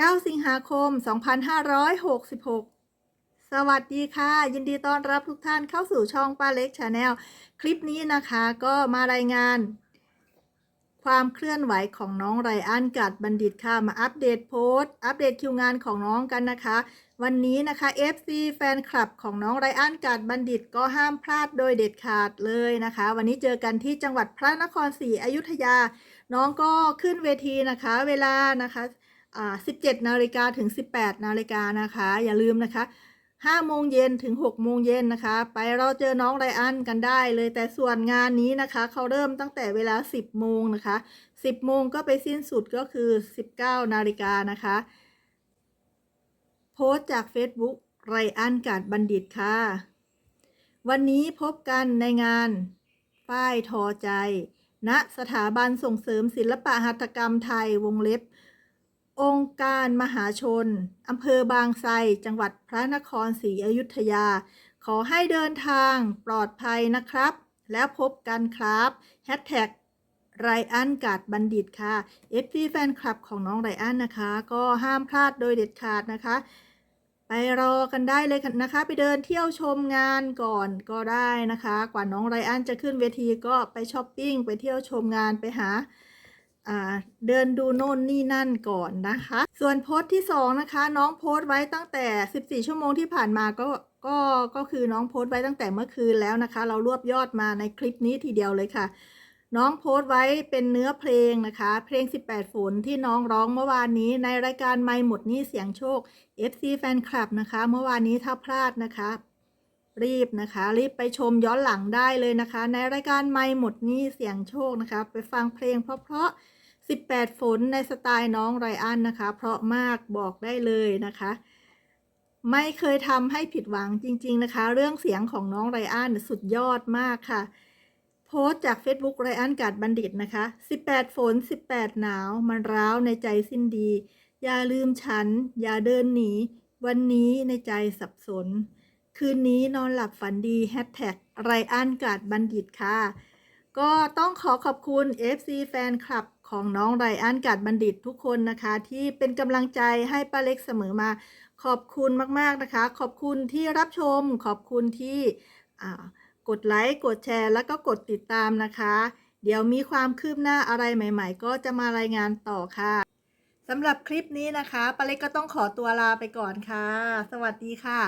9 สิงหาคม 2566 สวัสดีค่ะ ยินดีต้อนรับทุกท่านเข้าสู่ช่องป้าเล็กชาแนลคลิปนี้นะคะก็มารายงาน ความเคลื่อนไหวของน้องไรอันกัดบัณฑิตค่ะ มาอัปเดตโพสต์อัปเดตคิวงานของน้องกันนะคะ วันนี้นะคะ FC แฟนคลับของน้องไรอันกัดบัณฑิตก็ห้ามพลาดโดยเด็ดขาดเลยนะคะ วันนี้เจอกันที่จังหวัดพระนครศรีอยุธยา น้องก็ขึ้นเวทีนะคะ เวลานะคะ 17นาฬิกาถึง 18นาฬิกานะคะ อย่าลืมนะคะ5โมงเย็นถึง6โมงเย็นนะคะ ไปเราเจอน้องไรอันกันได้เลยแต่ส่วนงานนี้นะคะ เขาเริ่มตั้งแต่เวลา 10โมงนะคะ 10โมงก็ไปสิ้นสุดก็คือ 19นาฬิกานะคะ โพสต์จาก Facebook ไรอันกาดบัณฑิตค่ะ วันนี้พบกันในงานฝ้ายทอใจณสถาบันส่งเสริมศิลปะหัตถกรรมไทยวงเล็บ องค์การมหาชน อำเภอบางไทรจังหวัดพระนครศรีอยุธยา ขอให้เดินทางปลอดภัยนะครับ แล้วพบกันครับแฮชแท็กไรอันกาดบัณฑิตค่ะ FP แฟนคลับของน้องไรอันนะคะ ก็ห้ามพลาดโดยเด็ดขาดนะคะ ไปรอกันได้เลยนะคะ ไปเดินเที่ยวชมงานก่อนก็ได้นะคะ กว่าน้องไรอันจะขึ้นเวทีก็ไปช้อปปิ้งไปเที่ยวชมงานไปหา เดินดูโน่นนี่นั่นก่อนนะคะ ส่วนโพสต์ที่สองนะคะ น้องโพสต์ไว้ตั้งแต่ 14 ชั่วโมงที่ผ่านมาก็ก็ก็คือน้องโพสต์ไว้ตั้งแต่เมื่อคืนแล้วนะคะ เรารวบยอดมาในคลิปนี้ทีเดียวเลยค่ะ น้องโพสต์ไว้เป็นเนื้อเพลงนะคะ เพลง 18 ฝนที่น้องร้องเมื่อวานนี้ในรายการไม่หมดนี้เสียงโชค FC แฟนคลับนะคะ เมื่อวานนี้ถ้าพลาดนะคะ รีบนะคะ รีบไปชมย้อนหลังได้เลยนะคะ ในรายการไม่หมดนี้เสียงโชคนะคะ ไปฟังเพลงเพราะๆ18 ฝนในสไตล์น้องไรอันนะคะ เพราะมากบอกได้เลยนะคะ ไม่เคยทำให้ผิดหวังจริง ๆนะคะ เรื่องเสียงของน้องไรอันสุดยอดมากค่ะ โพสต์จาก Facebook ไรอันกาดบัณฑิตนะคะ 18 ฝน 18 หนาว มันร้าวในใจสิ้นดี อย่าลืมฉัน อย่าเดินหนี วันนี้ในใจสับสน คืนนี้นอนหลับฝันดีแฮชแท็กไรอันกาดบัณฑิตค่ะ ก็ต้องขอขอบคุณ FC แฟนคลับของน้องไรอันกาดบัณฑิตทุกคนนะคะ ที่เป็นกำลังใจให้ป้าเล็กเสมอมา ขอบคุณมากๆนะคะ ขอบคุณที่รับชม ขอบคุณที่กดไลค์กดแชร์ แล้วก็กดติดตามนะคะ เดี๋ยวมีความคืบหน้าอะไรใหม่ ๆ ก็จะมารายงานต่อค่ะสำหรับคลิปนี้นะคะป้าเล็กก็ต้องขอตัวลาไปก่อนค่ะ สวัสดีค่ะ